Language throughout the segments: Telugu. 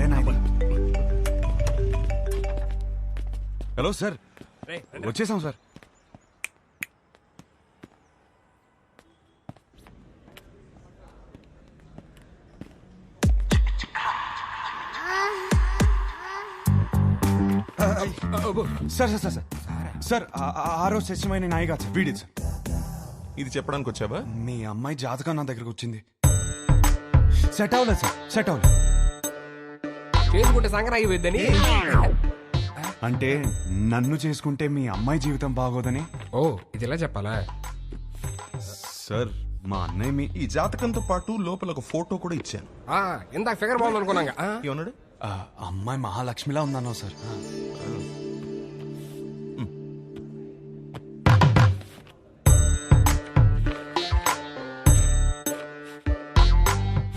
సరేనా ఇది? Hello sir. వచ్చేసాం sir. Sir sir sir sir. Sir ఆ- ఆ- ఆ రోజు సత్యమైన నాయి కాదు సార్. వీడి సార్. ఇది చెప్పడానికి వచ్చావా? మీ అమ్మాయి జాతకం నా దగ్గరకు వచ్చింది. సెట్ అవ్వలేదు సార్. సెట్ అవ్వలేదు. చేసుకుంటే సంక్రాంతి అంటే నన్ను చేసుకుంటే మీ అమ్మాయి జీవితం బాగోదని? ఓ ఇది ఇలా చెప్పాలా? సార్ మా అన్నయ్య మీ ఈ జాతకంతో పాటు లోపల ఒక ఫోటో కూడా ఇచ్చాను. ఆ, ఇందాక ఫిగర్ బాగుంది అనుకున్నాగా ఆ, ఏమన్నాడు? ఆ, అమ్మాయి మహాలక్ష్మిలా ఉందన్నావు సార్.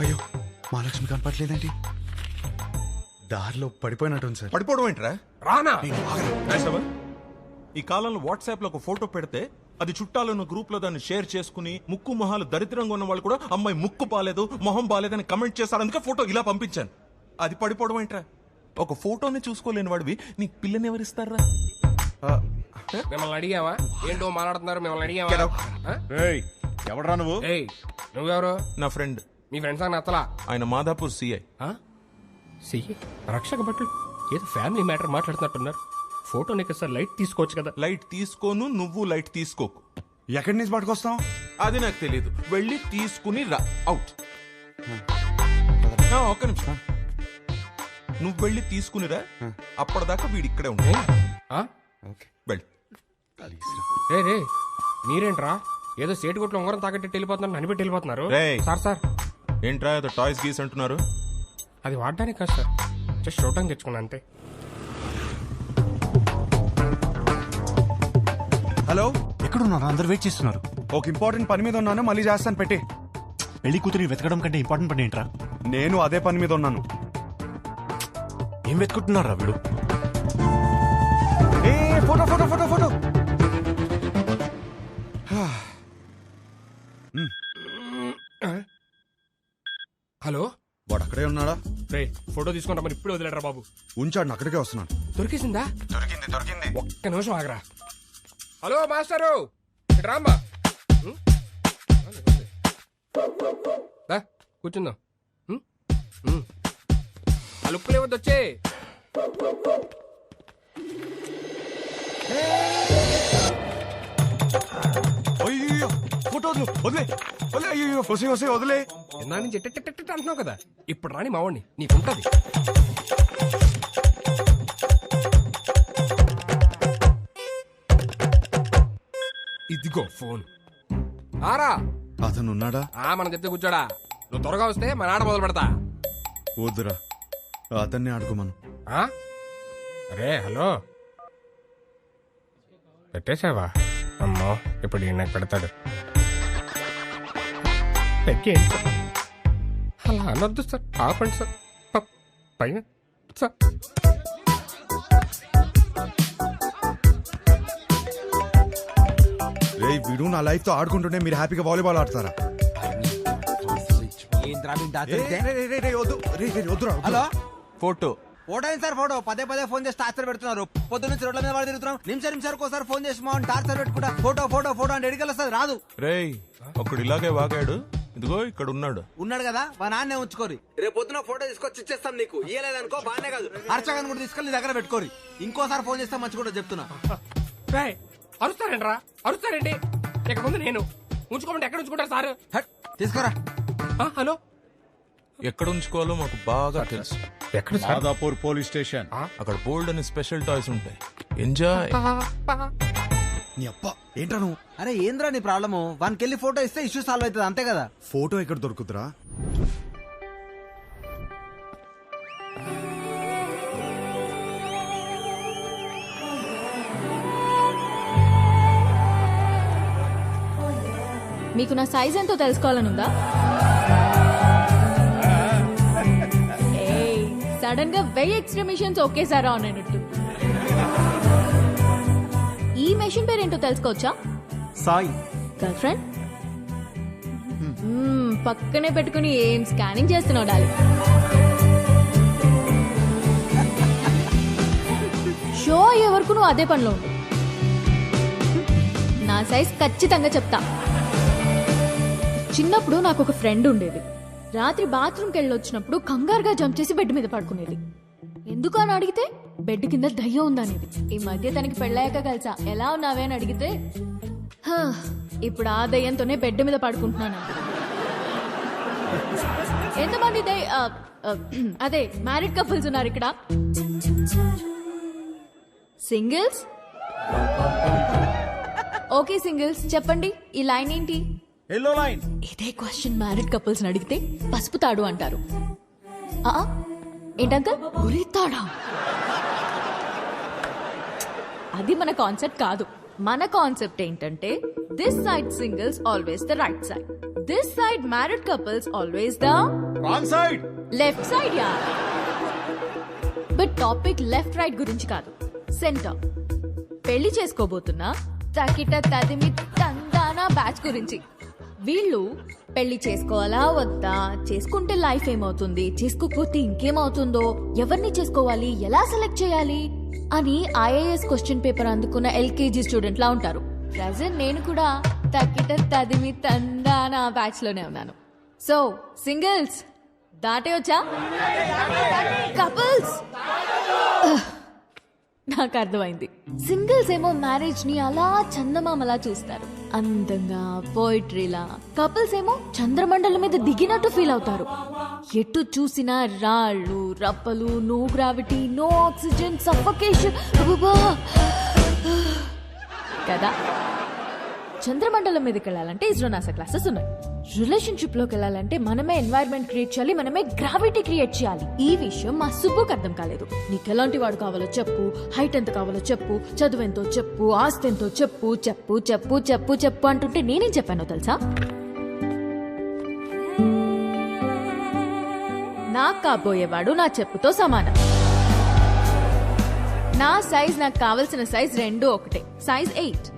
అయ్యో మహాలక్ష్మి కనపట్లేదేంటి దారిలో పడిపోయినట్టుంది సార్. పడిపోవడం ఏంట్రా? రానా? ఈ కాలంలో వాట్సాప్లో ఒక ఫోటో పెడితే అది చుట్టాలను గ్రూప్లో దాన్ని షేర్ చేసుకుని ముక్కు మొహాలు దరిద్రంగా ఉన్న వాళ్ళు కూడా అమ్మాయి ముక్కు బాలేదు మొహం బాలేదని కమెంట్ చేశారు అందుకే ఫోటో ఇలా పంపించాను. అది పడిపోవడం ఏంట్రా? ఒక ఫోటోని చూసుకోలేని వాడివి నీకు పిల్లని ఎవరిస్తారా? మిమ్మల్ని అడిగావా? ఏంటో మాట్లాడుతున్నారు మిమ్మల్ని అడిగావా? ఎవడరా నువ్వు? ఏయ్ నువ్వెవరు? నా ఫ్రెండ్. మీ ఫ్రెండ్స్ అని నచ్చలా? ఆయన మాదాపూర్ సిఐ. ఆ? సి రక్షక బట్టలు ఏదో ఫ్యామిలీ మ్యాటర్ మాట్లాడుతున్నట్టున్నారు. ఫోటో నీకు సార్ లైట్ తీసుకోవచ్చు కదా. లైట్ తీసుకోను నువ్వు లైట్ తీసుకోకు. ఎక్కడి నుంచి పట్టుకొస్తాం అది నాకు తెలియదు వెళ్ళి తీసుకుని రా. అవుట్ ఒక్క నిమిషం. నువ్వు వెళ్ళి తీసుకునిరా అప్పటిదాకా వీడి ఇక్కడే ఉంటాయి ఆ? వెళ్ళి. రే రే మీరేంట్రా? ఏదో సేటు కొట్లు ఉంగరం తాకట్టి వెళ్ళిపోతున్నారు అనిపెట్టి వెళ్ళిపోతున్నారు. Sir sir. ఏంట్రా ఏదో టాయ్స్ గీస్ అంటున్నారు? అది వాడడానికి కాదు సార్. జస్ట్ చూడటానికి తెచ్చుకున్నా అంతే. హలో? ఎక్కడున్నారు? అందరు వెయిట్ చేస్తున్నారు. ఒక ఇంపార్టెంట్ పని మీద ఉన్నాను మళ్ళీ చేస్తాను పెట్టి. పెళ్ళి కూతురి వెతకడం కంటే ఇంపార్టెంట్ పని ఏంట్రా? నేను అదే పని మీద ఉన్నాను. ఏం వెతుకుంటున్నారా వీడు? ఏ photo photo photo photo. Hello? వాడు అక్కడే ఉన్నాడా? రే ఫోటో తీసుకుంటా మరి ఇప్పుడు వదిలేడరా బాబు. ఉంచాడు అక్కడికే వస్తున్నాను. దొరికేసిందా? దొరికింది దొరికింది. ఒక్క నిమిషం ఆగరా. Hello master! ఇటు రామ్మా. ఉం? కూర్చుందాం. ఉం? ఆ వచ్చే. ఫోటో వదిలు వదిలే వదిలే అయ్యో వసే వసే వదిలే. ఇందా నుంచి ఎట్ట ఎట్ట ఎట్ట అంటున్నావు కదా? ఇప్పుడు రాని మావాడిని నీకుంటది ఇదిగో ఫోన్. ఆరా. అతను ఉన్నాడా ఆ మనం చెప్తే కూర్చోడా. నువ్వు త్వరగా వస్తే మన ఆడ మొదలు పెడతా. వద్దురా అతన్ని ఆడుకోమను. ఆ? అరే హలో. పెట్టేశావా? అమ్మో ఇప్పుడు ఈయన నాకు పెడతాడు. సార్. అలా అనొద్దు సార్. ఆపండి సార్. పైన. సార్. రే వీడు నా లైఫ్తో ఆడుకుంటుంటే మీరు హ్యాపీగా వాలీబాల్ ఆడతారా? హలో? ఫోటో. ఫోటో ఏంటి సార్ ఫోటో. పదే పదే ఫోన్ చేసి టార్చర్ పెడుతున్నారు. పొద్దు నుంచి రోడ్ల మీద వాడు తిరుగుతున్నాం. నిమిషం నిమిషానికి ఒకసారి ఫోన్ చేసి మా టార్చర్ పెట్టుకుంటా. ఫోటో ఫోటో ఫోటో అంటే ఎడికి వస్తుంది రాదు. రేయ్ ఒకడు ఇలాగే వాగాడు. ఇదిగో ఇక్కడ ఉన్నాడు. ఉన్నాడు కదా? మా నాన్నే ఉంచుకోరి. రేపు పొద్దున ఫోటో తీసుకొచ్చి ఇచ్చేస్తాం నీకు. ఇయ్యలేదనుకో బానే కాదు. హర్షగాని కూడా తీసుకెళ్ళి నీ దగ్గర పెట్టుకోరి. ఇంకోసారి ఫోన్ చేస్తే మంచి కూడా చెప్తున్నా. రేయ్, అరుస్తారంట్రా? అరుస్తారండి ఇక ముందు నేను. ఉంచుకోమంటే ఎక్కడ ఉంచుకుంటారు సార్? హట్, తీసుకోరా. ఆ, హలో? ఎక్కడ ఉంచుకోవాలో మాకు బాగా తెలుసు. ఎక్కడ సార్? Madhapur police station. అక్కడ బోల్డ్ అని స్పెషల్ టాయ్స్ ఉంటాయి. ఎంజాయ్. నీ అప్ప ఏంట్రా నువ్వు? అరే ఏంద్రా నీ ప్రాబ్లము? వానికి వెళ్ళి ఫోటో ఇస్తే ఇష్యూ సాల్వ్ అవుతుంది అంతే కదా? ఫోటో ఎక్కడ దొరుకుతురా? మీకు నా సైజ్ ఎంతో తెలుసుకోవాలనుందా? సడన్గా వెయ్యి ఎక్స్ట్రా మిషన్స్ ఒకేసారి ఆన్ అయినట్టు. ఏంటో తెలుసుకోవచ్చా? సాయి. గర్ల్ ఫ్రెండ్ పక్కనే పెట్టుకుని ఏం స్కానింగ్ చేస్తున్నావు డాలి? షో అయ్యే వరకు నువ్వు అదే పనిలో ఉండు. నా సైజ్ ఖచ్చితంగా చెప్తా. చిన్నప్పుడు నాకు ఒక ఫ్రెండ్ ఉండేది. రాత్రి బాత్రూమ్కి వెళ్ళొచ్చినప్పుడు కంగారుగా జంప్ చేసి బెడ్ మీద పడుకునేది. ఎందుకు అని అడిగితే బెడ్ కింద దయ్యం ఉందనేది. ఈ మధ్య తనకి పెళ్ళాక కలిసా. ఎలా ఉన్నావే అని అడిగితే "హా, ఇప్పుడు ఆ దయ్యంతోనే బెడ్ మీద పడుకుంటున్నాను. ఎంతమంది ఆ, ఆ, అదే మ్యారీడ్ కపుల్స్ ఉన్నారు ఇక్కడ. సింగిల్స్? Okay singles. చెప్పండి ఈ లైన్ ఏంటి? ఎల్లో లైన్ ఇదే క్వశ్చన్ మ్యారీడ్ కపుల్స్ అడిగితే పసుపు తాడు అంటారు. ఆ, ఏంటంకల్ ఉరితాడా అది మన కాన్సెప్ట్ కాదు. మన కాన్సెప్ట్ ఏంటంటే this side singles always the right side this side married couples always the wrong side left side ya but topic left right గురించి కాదు. సెంటర్ పెళ్ళి చేసుకోబోతున్నా తకిట తదిమి తందానా బ్యాచ్ గురించి. వీళ్ళు పెళ్ళి చేసుకోవాలా వద్దా? చేసుకుంటే లైఫ్ ఏమవుతుంది? చేసుకోకపోతే ఇంకేమవుతుందో? ఎవరిని చేసుకోవాలి? ఎలా సెలెక్ట్ చేయాలి? అని ఐఏఎస్ క్వశ్చన్ పేపర్ అందుకున్న ఎల్కేజీ స్టూడెంట్ లా ఉంటారు. ప్రజెంట్ నేను కూడా తక్కిట తదిమి తందానా బ్యాచ్లోనే ఉన్నాను. సో సింగిల్స్ దాటే వచ్చా కపుల్స్ నాకు అర్థమైంది సింగిల్స్ ఏమో మ్యారేజ్ని అలా చందమామలా చూస్తారు. అందంగా పోయిట్రీలా కపుల్స్ ఏమో చంద్రమండలం మీద దిగినట్టు ఫీల్ అవుతారు. ఎటు చూసినా రాళ్ళు రప్పలు no gravity no oxygen suffocation కదా? చంద్రమండలం మీదకి వెళ్ళాలంటే ఇస్రో నాసా క్లాసెస్ ఉన్నాయి. రిలేషన్షిప్లోకి వెళ్ళాలంటే మనమే ఎన్వైర్న్మెంట్ క్రియేట్ చేయాలి మనమే గ్రావిటీ క్రియేట్ చేయాలి. ఈ విషయం మా సుబ్బుకి అర్థం కాలేదు. నీకు ఎలాంటి వాడు కావాలో చెప్పు హైట్ ఎంత కావాలో చెప్పు చదువు ఎంతో చెప్పు ఆస్తి ఎంతో చెప్పు చెప్పు చెప్పు చెప్పు చెప్పు అంటుంటే నేనేం చెప్పానో తెలుసా? నాకు కాబోయేవాడు నా చెప్పుతో సమానం. నా సైజ్ నాకు కావలసిన సైజ్ రెండు ఒకటే. Size eight.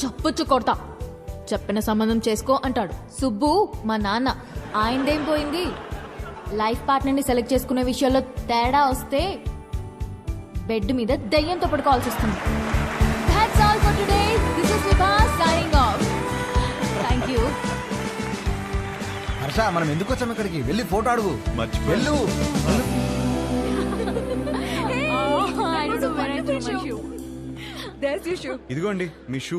చప్పుచ్చు కొడతా చెప్పిన సంబంధం చేసుకో అంటాడు సుబ్బు మా నాన్న ఆయనదేం పోయింది లైఫ్ పార్ట్నర్ని సెలెక్ట్ చేసుకునే విషయాల్లో తేడా వస్తే బెడ్ మీద దయ్యంతో పడుకోవాల్సి వస్తుంది That's all for today. This is Vibha signing off. Thank you. Harsha మనం ఎందుకు వచ్చాం ఇక్కడికి వెళ్ళి ఫోటో అడుగు వెళ్ళు Oh, I don't know where I threw my shoe. There's your shoe. ఇదిగోండి మీ shoe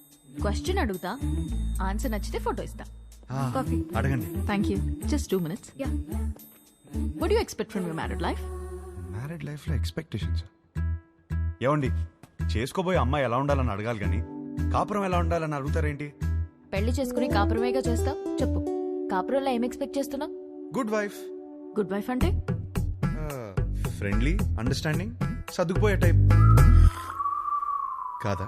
క్వశ్చన్ అడుగుతా ఆన్సర్ నచ్చితే ఫోటో ఇస్తా. కాఫీ అడగండి. Thank you just two minutes ya what you expect from you married life married లైఫ్లో ఎక్స్పెక్టేషన్స్ ఏమండి చేసుకోబోయే అమ్మాయి ఎలా ఉండాలని అడగాలి కానీ కాపురం ఎలా ఉండాలని అడుగుతారేంటి? పెళ్ళి చేసుకుని కాపురమేగా చేస్తావు? చెప్పు. కాపురంలో ఏం ఎక్స్పెక్ట్ చేస్తున్నావు? గుడ్ వైఫ్ గుడ్ వైఫ్ అంటే? ఫ్రెండ్లీ అండర్స్టాండింగ్ సర్దుకుపోయే టైప్ కాదా?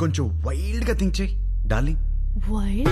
కొంచెం వైల్డ్గా థింక్ చేయి. Darling wild